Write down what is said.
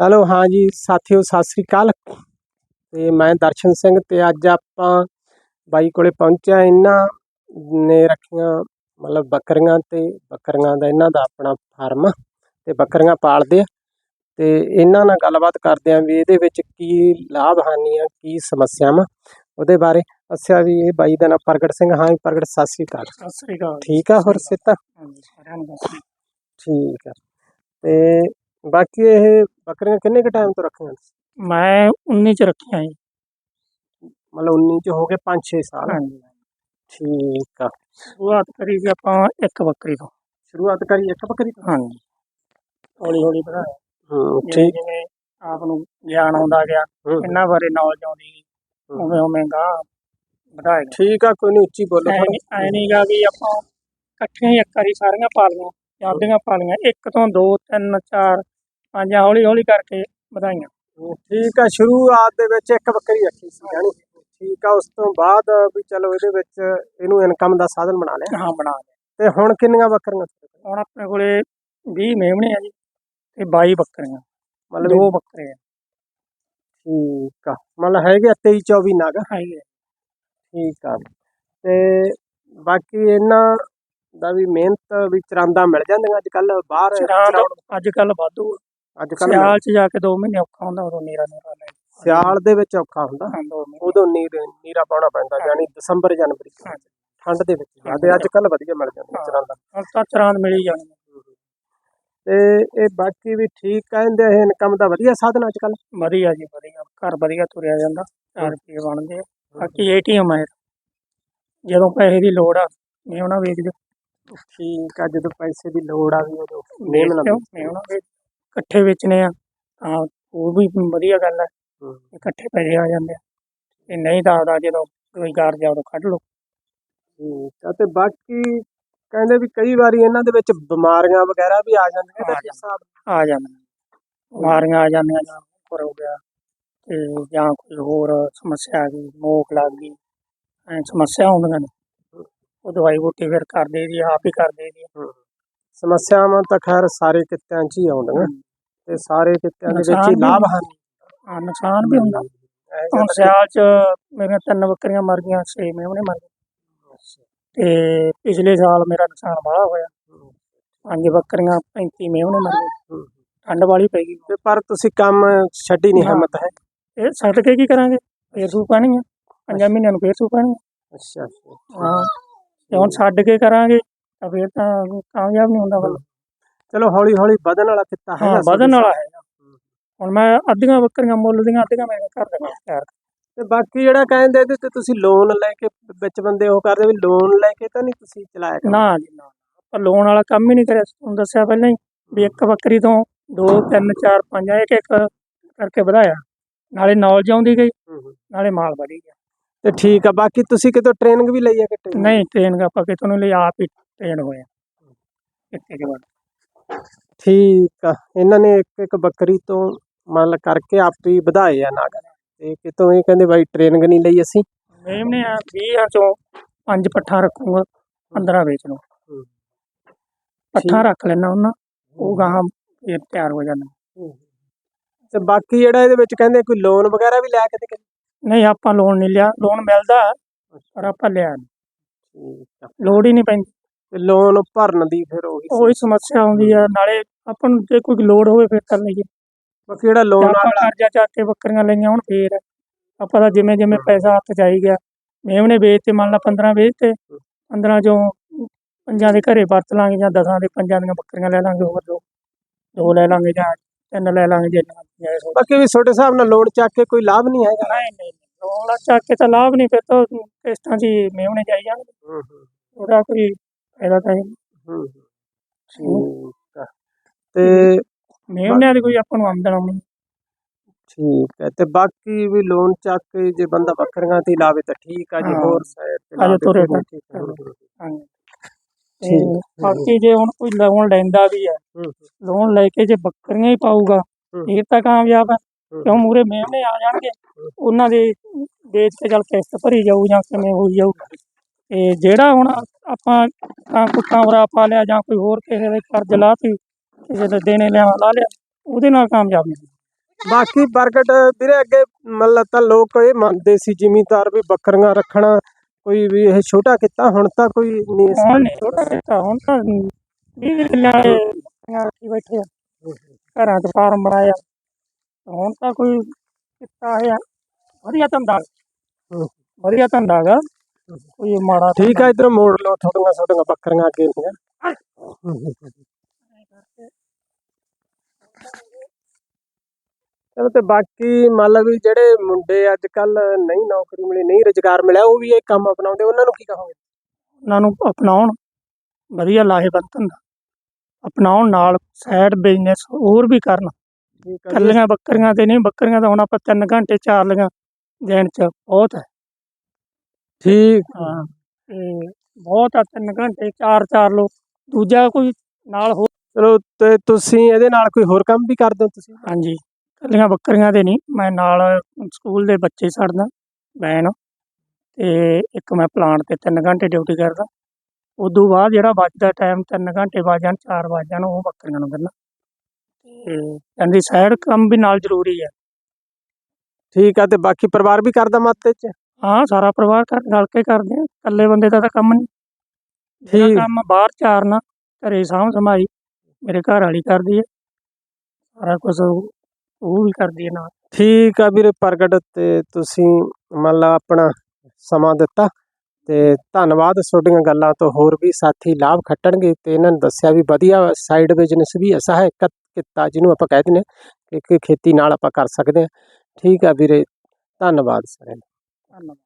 Hello ਹਾਂ ਜੀ ਸਾਥੀਓ ਸਤਿ ਸ੍ਰੀ ਅਕਾਲ। ਤੇ ਮੈਂ ਦਰਸ਼ਨ ਸਿੰਘ ਤੇ ਅੱਜ ਆਪਾਂ ਬਾਈ ਕੋਲੇ ਪਹੁੰਚਿਆ ਇਹਨਾਂ ਨੇ ਰੱਖੀਆਂ ਮਤਲਬ ਬੱਕਰੀਆਂ ਤੇ ਬੱਕਰੀਆਂ ਦਾ ਇਹਨਾਂ ਦਾ ਆਪਣਾ ਫਾਰਮ ਤੇ ਬੱਕਰੀਆਂ ਪਾਲਦੇ ਆ। ਤੇ ਇਹਨਾਂ ਨਾਲ ਗੱਲਬਾਤ ਕਰਦੇ ਆ ਵੀ ਇਹਦੇ ਵਿੱਚ ਕੀ ਲਾਭ ਹਾਨੀਆਂ ਕੀ ਸਮੱਸਿਆਵਾਂ ਉਹਦੇ ਬਾਰੇ। ਅੱਛਾ ਵੀ ਇਹ ਬਾਈ ਦਾ ਨਾਮ ਪ੍ਰਗਟ ਸਿੰਘ। ਹਾਂ ਪ੍ਰਗਟ ਸਤਿ ਸ੍ਰੀ ਅਕਾਲ। ਸਤਿ ਸ੍ਰੀ ਅਕਾਲ। ਠੀਕ ਆ ਹੋਰ ਸਿੱਤਾ ਠੀਕ ਆ। ਤੇ ਬਾਕੀ ਇਹ ਬੱਕਰੀਆਂ ਕਿੰਨੇ ਕ ਟਾਈਮ ਤੋਂ ਰੱਖੀਆਂ ਤੁਸੀਂ? ਮੈਂ 19 ਚ ਰੱਖੀਆਂ ਜੀ। ਮਤਲਬ 19 ਚ ਹੋ ਗਏ 5-6 ਸਾਲ। ਹਾਂਜੀ। ਠੀਕ ਆ। ਸ਼ੁਰੂਆਤ ਕਰੀ ਸੀ ਆਪਾਂ ਇੱਕ ਬੱਕਰੀ ਤੋਂ। ਸ਼ੁਰੂਆਤ ਕਰੀ ਇੱਕ ਬੱਕਰੀ ਤੋਂ? ਹਾਂਜੀ। ਹੌਲੀ ਹੌਲੀ ਵਧਾਇਆ ਹੂੰ ਜਿਵੇਂ ਠੀਕ। ਜਿਵੇਂ ਆਪ ਨੂੰ ਗਿਆਨ ਆਉਂਦਾ ਗਿਆ ਹੂੰ, ਇਹਨਾਂ ਬਾਰੇ ਨੌਲੇਜ ਆਉਂਦੀ ਗਈ ਹੂੰ। ਉਵੇਂ ਉਵੇਂ ਗਾ ਵਧਾਇਆ ਗਿਆ ਠੀਕ ਆ ਕੋਈ ਨਹੀਂ ਉੱਚੀ ਬੋਲੋ ਐ ਐ ਨਹੀਂ ਗਾ ਵੀ ਆਪਾਂ ਇਕੱਠੀਆਂ ਹੀ ਇੱਕ ਵਾਰੀ ਸਾਰੀਆਂ ਪਾਲੀਆਂ ਜਾਂ ਅੱਧੀਆਂ ਪਾਲੀਆਂ ਇੱਕ ਤੋਂ ਦੋ ਤਿੰਨ ਚਾਰ ਪੰਜ ਹੌਲੀ ਹੌਲੀ ਕਰਕੇ ਵਧਾਈਆਂ। ਠੀਕ ਆ ਸ਼ੁਰੂਆਤ ਦੇ ਵਿੱਚ ਇੱਕ ਬੱਕਰੀ ਰੱਖੀ ਸੀ ਜਾਨੀ ਠੀਕ ਆ ਉਸ ਤੋਂ ਬਾਅਦ ਵੀ ਚਲੋ ਇਹਦੇ ਵਿੱਚ ਇਹਨੂੰ ਇਨਕਮ ਦਾ ਸਾਧਨ ਬਣਾ ਲਿਆ। ਹਾਂ ਬਣਾ ਲਿਆ। ਤੇ ਹੁਣ ਕਿੰਨੀਆਂ ਬੱਕਰੀਆਂ? ਹੁਣ ਆਪਣੇ ਕੋਲੇ 20 ਮੇਮਣੇ ਆ ਜੀ ਤੇ 22 ਬੱਕਰੀਆਂ। ਮਤਲਬ ਦੋ ਬੱਕਰੇ ਆ ਠੀਕ ਆ ਮਤਲਬ ਹੈਗੇ 23 24 ਨਗ। ਹੈਗੇ। ਠੀਕ ਆ। ਤੇ ਬਾਕੀ ਇਹਨਾਂ ਦਾ ਵੀ ਮਿਹਨਤ ਵੀ ਚਰਾਂਦਾ ਮਿਲ ਜਾਂਦੀਆਂ ਅੱਜ ਕੱਲ ਬਾਹਰ ਅੱਜ ਕੱਲ ਵਾਧੂ। ਅੱਜ ਕੱਲ ਸਿਆਲ ਚ ਜਾ ਕੇ 2 ਮਹੀਨੇ ਔਖਾ ਹੁੰਦਾ ਉਦੋਂ ਨੀਰਾ ਨੂਰਾ ਲੈ ਸਿਆਲ ਦੇ ਵਿੱਚ ਔਖਾ ਹੁੰਦਾ। ਹਾਂ ਦੋ ਮਹੀਨੇ। ਉਦੋਂ ਨੀਰ ਨੀਰਾ ਪਾਉਣਾ ਪੈਂਦਾ ਯਾਨੀ ਦਸੰਬਰ ਜਨਵਰੀ। ਚ। ਹਾਂਜੀ। ਠੰਡ ਦੇ ਵਿੱਚ ਜ਼ਿਆਦਾ ਅੱਜ ਕੱਲ ਵਧੀਆ ਮਿਲ ਜਾਂਦਾ ਹਾਂ। ਚਰਾਂਦਾ। ਹੁਣ ਤਾਂ ਚਰਾਂ ਮਿਲ ਹੀ ਜਾਣੀ ਤੇ ਇਹ ਬਾਕੀ ਵੀ ਠੀਕ ਕਹਿੰਦੇ ਇਹ ਇਨਕਮ ਦਾ ਵਧੀਆ ਸਾਧਨ ਅੱਜ ਕੱਲ ਵਧੀਆ ਜੀ ਵਧੀਆ। ਘਰ ਵਧੀਆ ਤੁਰਿਆ ਜਾਂਦਾ 4 ਰੁਪਏ ਬਣਦੇ ਆ। ਬਾਕੀ ਏਟੀਐਮ ਹੈ ਜਦੋਂ ਪੈਸੇ ਦੀ ਲੋੜ ਆ ਮੈਂ ਉਹਨਾਂ ਵੇਚ ਦਿਓ। ਠੀਕ ਆ ਜਦੋਂ ਪੈਸੇ ਦੀ ਲੋੜ ਆ ਵੀ ਉਦੋਂ ਮੈਂ ਉਹਨਾਂ ਵੇਚ ਇਕੱਠੇ ਵੇਚਣੇ ਆ ਤਾਂ ਉਹ ਵੀ ਵਧੀਆ ਗੱਲ ਹੈ। ਇਕੱਠੇ ਪੈਸੇ ਆ ਜਾਂਦੇ ਆ। ਤੇ ਨਹੀਂ ਤਾਂ ਆਦਾ ਜਦੋਂ ਰੋਜ਼ਗਾਰ ਜਾ ਉਦੋਂ ਕੱਢ ਲਓ। ਠੀਕ ਆ ਤੇ ਬਾਕੀ ਕਹਿੰਦੇ ਵੀ ਕਈ ਵਾਰੀ ਇਹਨਾਂ ਦੇ ਵਿੱਚ ਬਿਮਾਰੀਆਂ ਵਗੈਰਾ ਵੀ ਆ ਜਾਂਦੀਆਂ ਤੇ ਆ ਹਿਸਾਬ ਜਾਂਦੀਆਂ। ਬਿਮਾਰੀਆਂ ਆ ਜਾਂਦੀਆਂ ਜਾਂ ਉੱਪਰ ਹੋ ਗਿਆ ਤੇ ਜਾਂ ਕੋਈ ਹੋਰ ਸਮੱਸਿਆ ਆ ਗਈ ਮੋਕ ਲੱਗ ਗਈ ਐ ਸਮੱਸਿਆ ਹੁੰਦੀਆਂ ਨੇ। ਉਹ ਦਵਾਈ ਬੂਟੀ ਫਿਰ ਕਰ ਦੇਈਦੀ ਆ, ਆਪ ਹੀ ਕਰ ਦੇਈਦੀ। ਆ। ਸਮੱਸਿਆਵਾਂ ਤਾਂ ਖੈਰ ਸਾਰੇ ਕਿੱਤਿਆਂ 'ਚ ਹੀ ਆਉਂਦੀਆਂ। ਤੇ ਸਾਰੇ ਕਿੱਤਿਆਂ ਦੇ ਵਿੱਚ ਹੀ ਲਾਭ ਹਨ। ਹਾਂ ਨੁਕਸਾਨ ਵੀ ਹੁੰਦਾ। ਹੁਣ ਸਿਆਲ ਚ ਮੇਰੀਆਂ ਤਿੰਨ ਬੱਕਰੀਆਂ ਮਰ ਗਈਆਂ ਛੇ ਮੇਵਣੇ ਮਰ ਗਏ। ਤੇ ਪਿਛਲੇ ਸਾਲ ਮੇਰਾ ਨੁਕਸਾਨ ਬੜਾ ਹੋਇਆ। ਪੰਜ ਬੱਕਰੀਆਂ 35 ਮੇਵਣੇ ਮਰ ਗਏ। ਠੰਡ ਵਾਲੀ ਪੈ ਗਈ। ਤੇ ਪਰ ਤੁਸੀਂ ਕੰਮ ਛੱਡੀ ਨਹੀਂ। ਹਿੰਮਤ ਹੈ? ਇਹ ਛੱਡ ਕੇ ਕੀ ਕਰਾਂਗੇ? ਫੇਰ ਸੂ ਪਾਣੀ ਆ। ਪੰਜਾਂ ਮਹੀਨਿਆਂ ਨੂੰ ਫੇਰ ਸੂ ਪਾਣੀ ਅੱਛਾ ਹਾਂ। ਤੇ ਹੁਣ ਛੱਡ ਕੇ ਕਰਾਂਗੇ ਤਾਂ ਫਿਰ ਤਾਂ ਕਾਮਯਾਬ ਨਹੀਂ ਹੁੰਦਾ ਬੰਦਾ। ਚਲੋ ਹੌਲੀ ਹੌਲੀ ਵਧਣ ਵਾਲਾ ਕਿੱਤਾ ਹਾਂ ਵਧਣ ਵਾਲਾ ਹੈ। ਹੁਣ ਮੈਂ ਅੱਧੀਆਂ ਬੱਕਰੀਆਂ ਮੁੱਲ ਦੀਆਂ ਅੱਧੀਆਂ ਮੈਂ ਘਰ ਦੇ ਵਿੱਚ ਤਿਆਰ। ਤੇ ਬਾਕੀ ਜਿਹੜਾ ਕਹਿੰਦੇ ਤੇ ਤੁਸੀਂ ਲੋਨ ਲੈ ਕੇ ਵਿੱਚ ਬੰਦੇ ਉਹ ਕਰਦੇ ਵੀ ਲੋਨ ਲੈ ਕੇ ਤਾਂ ਨਹੀਂ ਤੁਸੀਂ ਚਲਾਇਆ? ਨਾ ਜੀ ਨਾ ਆਪਾਂ ਲੋਨ ਵਾਲਾ ਕੰਮ ਹੀ ਨਹੀਂ ਕਰਿਆ। ਤੁਹਾਨੂੰ ਦੱਸਿਆ ਪਹਿਲਾਂ ਹੀ ਵੀ ਇੱਕ ਬੱਕਰੀ ਤੋਂ 2 3 4 5 ਇੱਕ ਇੱਕ ਕਰਕੇ ਵਧਾਇਆ। ਨਾਲੇ ਨੌਲੇਜ ਆਉਂਦੀ ਗਈ। ਨਾਲੇ ਮਾਲ ਵਧੀ ਗਿਆ। ਤੇ ਠੀਕ ਆ। ਬਾਕੀ ਤੁਸੀਂ ਕਿਤੋਂ ਟ੍ਰੇਨਿੰਗ ਵੀ ਲਈ ਹੈ ਕਿ training? ਨਹੀਂ ਟ੍ਰੇਨ ਆਪਾਂ ਕਿਤੋਂ ਨਹੀਂ ਲਈ ਆਪ ਹੀ ਟ੍ਰੇਨ ਹੋਇਆ ਇੱਥੇ ਕੇ ਬਾਅਦ ਠੀਕ ਆ। ਇਹਨਾਂ ਨੇ ਇੱਕ ਇੱਕ ਬੱਕਰੀ ਤੋਂ ਮਤਲਬ ਕਰਕੇ ਆਪ ਹੀ ਵਧਾਏ ਆ ਨਾਗ ਤੇ ਕਿਤੋਂ ਇਹ ਕਹਿੰਦੇ ਬਾਈ ਟ੍ਰੇਨਿੰਗ ਨਹੀਂ ਲਈ ਅਸੀਂ। ਮੇਮ ਨੇ 20 ਚੋਂ ਪੰਜ ਪੱਠਾ ਰੱਖੂਗਾ 15 ਵੇਚ ਹੂੰ। ਪੱਠਾ ਰੱਖ ਲੈਣਾ ਉਹਨਾਂ ਉਹ ਗਾਹਾਂ ਇਹ ਤਿਆਰ ਹੋ ਜਾਂਦਾ ਤੇ ਬਾਕੀ ਜਿਹੜਾ ਇਹਦੇ ਵਿੱਚ ਕਹਿੰਦੇ ਕੋਈ ਲੋਨ ਵਗੈਰਾ ਵੀ ਲੈ ਕੇ ਤੇ ਨਹੀਂ ਆਪਾਂ ਲੋਨ ਨਹੀਂ ਲਿਆ। ਲੋਨ ਮਿਲਦਾ ਪਰ ਆਪਾਂ ਲਿਆ ਨਹੀਂ ਲੋੜ ਹੀ ਨਹੀਂ ਪੈਂਦੀ। ਲੋਨ ਭਰਨ ਦੀ ਫਿਰ ਉਹੀ ਉਹੀ ਸਮੱਸਿਆ ਆਉਂਦੀ ਆ ਨਾਲੇ ਆਪਾਂ ਨੂੰ ਜੇ ਕੋਈ ਲੋੜ ਹੋਵੇ ਫਿਰ ਕਰ ਲਈਏ। ਬਾਕੀ ਜਿਹੜਾ ਲੋਨ ਆਪਾਂ ਵਾਲਾ ਕਰਜ਼ਾ ਚੱਕ ਕੇ ਬੱਕਰੀਆਂ ਲਈਆਂ ਹੁਣ ਫੇਰ ਆਪਾਂ ਤਾਂ ਜਿਵੇਂ ਜਿਵੇਂ ਪੈਸਾ ਹੱਥ 'ਚ ਆਈ ਗਿਆ ਮੇਵਨੇ ਵੇਚ ਤੇ ਮੰਨ ਲਾ 15 ਵੇਚ ਤੇ 15 ਚੋਂ ਪੰਜਾਂ ਦੇ ਘਰੇ ਵਰਤ ਲਾਂਗੇ ਜਾਂ ਦਸਾਂ ਦੇ ਪੰਜਾਂ ਦੀਆਂ ਬੱਕਰੀਆਂ ਲੈ ਲਾਂਗੇ ਹੋਰ ਦੋ ਦੋ ਲੈ ਲਾਂਗੇ ਜਾਂ ਤਿੰਨ ਲੈ ਲਾਂਗੇ ਜੇ ਨਾ ਬਾਕੀ ਵੀ ਛੋਟੇ ਹਿਸਾਬ ਨਾਲ ਲੋਨ ਚੱਕ ਕੇ ਕੋਈ ਲਾਭ ਨਹੀਂ ਹੈਗਾ? ਨਹੀਂ ਨਹੀਂ ਲੋਨ ਚੱਕ ਕੇ ਤਾਂ ਲਾਭ ਨਹੀਂ ਫਿਰ ਤਾਂ ਕਿਸ਼ਤਾਂ 'ਚ ਹੀ ਮੇਵਨੇ ਜਾਈ ਜਾਣਗੇ। ਉਹਦਾ ਕੋਈ ਫਾਇਦਾ ਤਾਂ ਹੂੰ ਠੀਕ ਆ ਤੇ ਮੇਵਨਿਆਂ ਦੀ ਕੋਈ ਆਪਾਂ ਨੂੰ ਆਮਦਨ ਆਉਣੀ ਠੀਕ ਹੈ ਤੇ ਬਾਕੀ ਵੀ ਲੋਨ ਚੱਕ ਕੇ ਜੇ ਬੰਦਾ ਬੱਕਰੀਆਂ ਤੇ ਲਾਵੇ ਤਾਂ ਠੀਕ ਆ ਜੇ। ਹੋਰ ਸਾਈਡ ਤੇ ਲਾਵੇ ਤਾਂ। ਠੀਕ ਆ। ਹਾਂਜੀ ਤੇ। ਬਾਕੀ ਜੇ ਹੁਣ ਕੋਈ ਲੋਨ ਲੈਂਦਾ ਵੀ ਹੈ ਲੋਨ ਲੈ ਕੇ ਜੇ ਬੱਕਰੀਆਂ ਹੀ ਪਾਊਗਾ। ਇਹ ਤਾਂ ਕਾਮਯਾਬ ਹੈ। ਕਿਉਂ ਮੂਰੇ ਮੇਮਣੇ ਆ ਜਾਣਗੇ ਉਹਨਾਂ ਦੇ ਵੇਚ ਕੇ ਚੱਲ ਕਿਸ਼ਤ ਭਰੀ ਜਾਊ ਜਾਂ ਕਿਵੇਂ ਹੋਈ ਜਾਊ ਤੇ ਜਿਹੜਾ ਹੁਣ ਆਪਾਂ ਤਾਂ ਕਮਰਾ ਪਾ ਲਿਆ ਜਾਂ ਕੋਈ ਹੋਰ ਕਿਸੇ ਦੇ ਕਰਜ਼ ਲਾਤੀ ਕਿਸੇ ਦੇ ਦੇਣੇ ਲਿਆ ਲਾ ਲਿਆ ਉਹਦੇ ਨਾਲ ਕਾਮਯਾਬ ਨਹੀਂ ਬਾਕੀ ਪ੍ਰਗਟ ਵੀਰੇ ਅੱਗੇ ਮਤਲਬ ਤਾਂ ਲੋਕ ਇਹ ਮੰਨਦੇ ਸੀ ਜ਼ਿਮੀਂਦਾਰ ਵੀ ਬੱਕਰੀਆਂ ਰੱਖਣਾ ਕੋਈ ਵੀ ਇਹ ਛੋਟਾ ਕੀਤਾ ਹੁਣ ਤਾਂ ਕੋਈ ਨਹੀਂ ਇਸ ਹੁਣ ਨਹੀਂ ਛੋਟਾ ਕੀਤਾ ਹੁਣ ਤਾਂ ਦੇ ਬੱਕਰੀਆਂ ਰੱਖੀ ਬੈਠੇ ਆ। ਘਰਾਂ 'ਚ ਫਾਰਮ ਬਣਾਇਆ। ਹੁਣ ਤਾਂ ਕੋਈ ਕੀਤਾ ਹੈ ਵਧੀਆ ਧੰਦਾ। ਵਧੀਆ ਧੰਦਾ ਗਾ ਕੋਈ ਮਾੜਾ ਠੀਕ ਆ ਇਧਰ ਮੋੜ ਲਓ ਥੋੜੀਆਂ ਥੋੜੀਆਂ ਬੱਕਰੀਆਂ ਅੱਗੇ ਨੇ ਚਲੋ ਤੇ ਬਾਕੀ ਮੰਨ ਲਓ ਵੀ ਜਿਹੜੇ ਮੁੰਡੇ ਅੱਜ ਕੱਲ ਨਹੀਂ ਨੌਕਰੀ ਮਿਲੀ ਨਹੀਂ ਰੁਜ਼ਗਾਰ ਮਿਲਿਆ ਉਹ ਵੀ ਇਹ ਕੰਮ ਅਪਣਾਉਂਦੇ ਉਹਨਾਂ ਨੂੰ ਕੀ ਕਹੋਗੇ? ਉਹਨਾਂ ਨੂੰ ਅਪਣਾਉਣ ਵਧੀਆ ਲਾਹੇਵੰਦ ਧੰਦਾ ਅਪਣਾਉਣ ਨਾਲ ਸਾਈਡ ਬਿਜ਼ਨਸ ਹੋਰ ਵੀ ਕਰਨ। ਠੀਕ ਆ ਜੀ। ਕੱਲੀਆਂ ਬੱਕਰੀਆਂ ਤੇ ਨਹੀਂ ਬੱਕਰੀਆਂ ਤਾਂ ਹੁਣ ਆਪਾਂ 3 ਘੰਟੇ ਚਾਰ ਲਈਆਂ ਦਿਨ 'ਚ ਬਹੁਤ ਹੈ। ਠੀਕ। ਹਾਂ ਤੇ ਬਹੁਤ ਆ 3 ਘੰਟੇ ਚਾਰ ਚਾਰ ਲੋ ਦੂਜਾ ਕੋਈ ਨਾਲ ਹੋ ਚਲੋ ਤੇ ਤੁਸੀਂ ਇਹਦੇ ਨਾਲ ਕੋਈ ਹੋਰ ਕੰਮ ਵੀ ਕਰਦੇ ਹੋ ਤੁਸੀਂ? ਹਾਂਜੀ ਕੱਲੀਆਂ ਬੱਕਰੀਆਂ ਤੇ ਨਹੀਂ ਮੈਂ ਨਾਲ ਸਕੂਲ ਦੇ ਬੱਚੇ ਛੱਡਦਾ ਵੈਨ ਤੇ ਇੱਕ ਮੈਂ ਪਲਾਂਟ ਤੇ 3 ਘੰਟੇ ਡਿਊਟੀ ਕਰਦਾ। ਉਦੋਂ ਬਾਅਦ ਜਿਹੜਾ ਬਚਦਾ ਟਾਈਮ 3 ਘੰਟੇ ਬਾਅਦ ਜਾਣ 4 ਵਜ ਜਾਣ ਉਹ ਬੱਕਰੀਆਂ ਨੂੰ ਦਿੰਦਾ। ਤੇ ਕਹਿੰਦੀ ਸਾਈਡ ਕੰਮ ਵੀ ਨਾਲ ਜ਼ਰੂਰੀ ਹੈ ਠੀਕ ਆ ਤੇ ਬਾਕੀ ਪਰਿਵਾਰ ਵੀ ਕਰਦਾ ਮੱਤੇ ਚ ਹਾਂ ਸਾਰਾ ਪਰਿਵਾਰ ਕਰ ਰਲ ਕੇ ਕਰਦੇ ਆ ਇਕੱਲੇ ਬੰਦੇ ਦਾ ਤਾਂ ਕੰਮ ਨਹੀਂ। ਜਿਹੜਾ ਠੀਕ। ਕੰਮ ਬਾਹਰ ਚਾਰਨਾ ਘਰੇ ਸਾਂਭ ਸੰਭਾਈ ਮੇਰੇ ਘਰ ਵਾਲੀ ਕਰਦੀ ਹੈ ਸਾਰਾ ਕੁਝ ਉਹ ਵੀ ਕਰਦੀ ਹੈ ਨਾਲ। ਠੀਕ ਆ ਵੀਰੇ ਪ੍ਰਗਟ ਤੇ ਤੁਸੀਂ ਮੰਨ ਲਾ ਆਪਣਾ ਸਮਾਂ ਦਿੱਤਾ ਤੇ ਧੰਨਵਾਦ ਤੁਹਾਡੀਆਂ ਗੱਲਾਂ ਤੋਂ ਹੋਰ ਵੀ ਸਾਥੀ ਲਾਭ ਖੱਟਣਗੇ ਤੇ ਇਹਨਾਂ ਨੇ ਦੱਸਿਆ ਵੀ ਵਧੀਆ ਸਾਈਡ ਬਿਜ਼ਨਸ ਵੀ ਐਸਾ ਹੈ ਕ- ਕਿੱਤਾ ਜਿਹਨੂੰ ਆਪਾਂ ਕਹਿ ਦਿੰਦੇ ਹਾਂ ਕਿ ਕਿ ਖੇਤੀ ਨਾਲ ਆਪਾਂ ਕਰ ਸਕਦੇ ਹਾਂ। ਠੀਕ ਆ ਵੀਰੇ ਧੰਨਵਾਦ ਸਰ ਧੰਨਵਾਦ